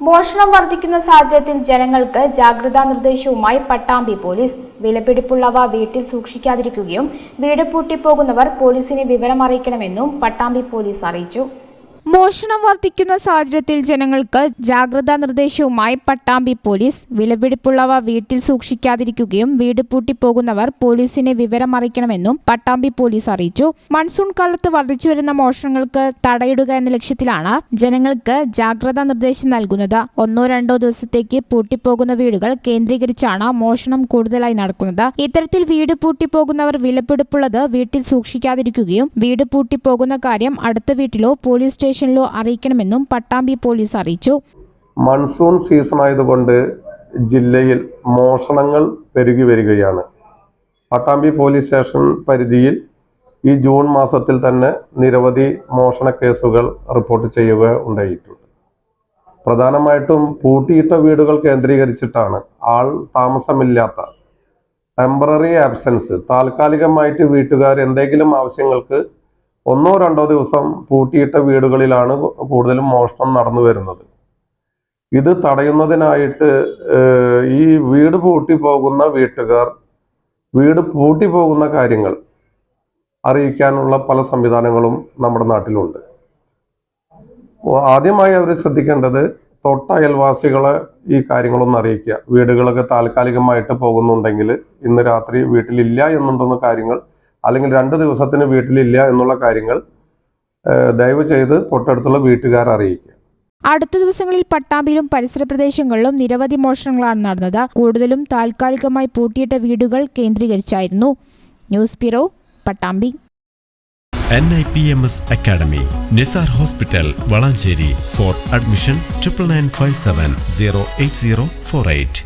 മോഷണം വർദ്ധിക്കുന്ന സാഹചര്യത്തിൽ ജനങ്ങൾക്ക് ജാഗ്രതാ നിർദ്ദേശവുമായി പട്ടാമ്പി പോലീസ്. വിലപിടിപ്പുള്ളവ വീട്ടിൽ സൂക്ഷിക്കാതിരിക്കുകയും വീട് പൂട്ടിപ്പോകുന്നവർ പോലീസിനെ വിവരം അറിയിക്കണമെന്നും പട്ടാമ്പി പോലീസ് അറിയിച്ചു. മോഷണം വർദ്ധിക്കുന്ന സാഹചര്യത്തിൽ ജനങ്ങൾക്ക് ജാഗ്രതാ നിർദ്ദേശവുമായി പട്ടാമ്പി പോലീസ് വിലപിടിപ്പുള്ളവ വീട്ടിൽ സൂക്ഷിക്കാതിരിക്കുകയും വീട് പൂട്ടിപ്പോകുന്നവർ പോലീസിനെ വിവരമറിയിക്കണമെന്നും പട്ടാമ്പി പോലീസ് അറിയിച്ചു. മൺസൂൺ കാലത്ത് വർദ്ധിച്ചുവരുന്ന മോഷണങ്ങൾക്ക് തടയിടുക എന്ന ലക്ഷ്യത്തിലാണ് ജനങ്ങൾക്ക് ജാഗ്രതാ നിർദ്ദേശം നൽകുന്നത്. ഒന്നോ രണ്ടോ ദിവസത്തേക്ക് പൂട്ടിപ്പോകുന്ന വീടുകൾ കേന്ദ്രീകരിച്ചാണ് മോഷണം കൂടുതലായി നടക്കുന്നത്. ഇത്തരത്തിൽ വീട് പൂട്ടിപ്പോകുന്നവർ വിലപിടിപ്പുള്ളത് വീട്ടിൽ സൂക്ഷിക്കാതിരിക്കുകയും വീട് പൂട്ടിപ്പോകുന്ന കാര്യം അടുത്ത വീട്ടിലോ പോലീസ് സ്റ്റേഷനിലോ അറിയിക്കണമെന്നും പട്ടാമ്പി പോലീസ് അറിയിച്ചു. മൺസൂൺ സീസൺ ആയതുകൊണ്ട് ജില്ലയിൽ മോഷണങ്ങൾ പെരുകി വരികയാണ്. പട്ടാമ്പി പോലീസ് സ്റ്റേഷൻ പരിധിയിൽ ഈ ജൂൺ മാസത്തിൽ തന്നെ നിരവധി മോഷണ കേസുകൾ റിപ്പോർട്ട് ചെയ്യുക ഉണ്ടായിട്ടുണ്ട്. പ്രധാനമായിട്ടും പൂട്ടിയിട്ട വീടുകൾ കേന്ദ്രീകരിച്ചിട്ടാണ് ആൾ താമസമില്ലാത്ത ടെമ്പററി ആബ്സെൻസ് താൽക്കാലികമായിട്ട് വീട്ടുകാർ എന്തെങ്കിലും ആവശ്യങ്ങൾക്ക് ഒന്നോ രണ്ടോ ദിവസം പൂട്ടിയിട്ട വീടുകളിലാണ് കൂടുതലും മോഷണം നടന്നു വരുന്നത്. ഇത് തടയുന്നതിനായിട്ട് ഈ വീട് പൂട്ടി പോകുന്ന വീട്ടുകാർ വീട് പൂട്ടി പോകുന്ന കാര്യങ്ങൾ അറിയിക്കാനുള്ള പല സംവിധാനങ്ങളും നമ്മുടെ നാട്ടിലുണ്ട്. ആദ്യമായി അവർ ശ്രദ്ധിക്കേണ്ടത് തൊട്ടയൽവാസികളെ ഈ കാര്യങ്ങളൊന്നും അറിയിക്കുക. വീടുകളൊക്കെ താൽക്കാലികമായിട്ട് പോകുന്നുണ്ടെങ്കിൽ ഇന്ന് രാത്രി വീട്ടിലില്ല എന്നുണ്ടെന്ന കാര്യങ്ങൾ അല്ലെങ്കിൽ രണ്ട് ദിവസത്തിന് വീട്ടിലില്ല എന്നുള്ള കാര്യങ്ങൾ ദയവ് ചെയ്ത് തൊട്ടടുത്തുള്ള വീട്ടുകാർ അറിയിക്കുക. അടുത്ത ദിവസങ്ങളിൽ പട്ടാമ്പിയിലും പരിസര പ്രദേശങ്ങളിലും നിരവധി മോഷണങ്ങളാണ് നടന്നത്. കൂടുതലും താൽക്കാലികമായി പൂട്ടിയിട്ട വീടുകൾ കേന്ദ്രീകരിച്ചായിരുന്നു. News bureau Pattambi. N I P M S academy Nisar hospital Valanchery for admission triple nine five seven zero eight zero four eight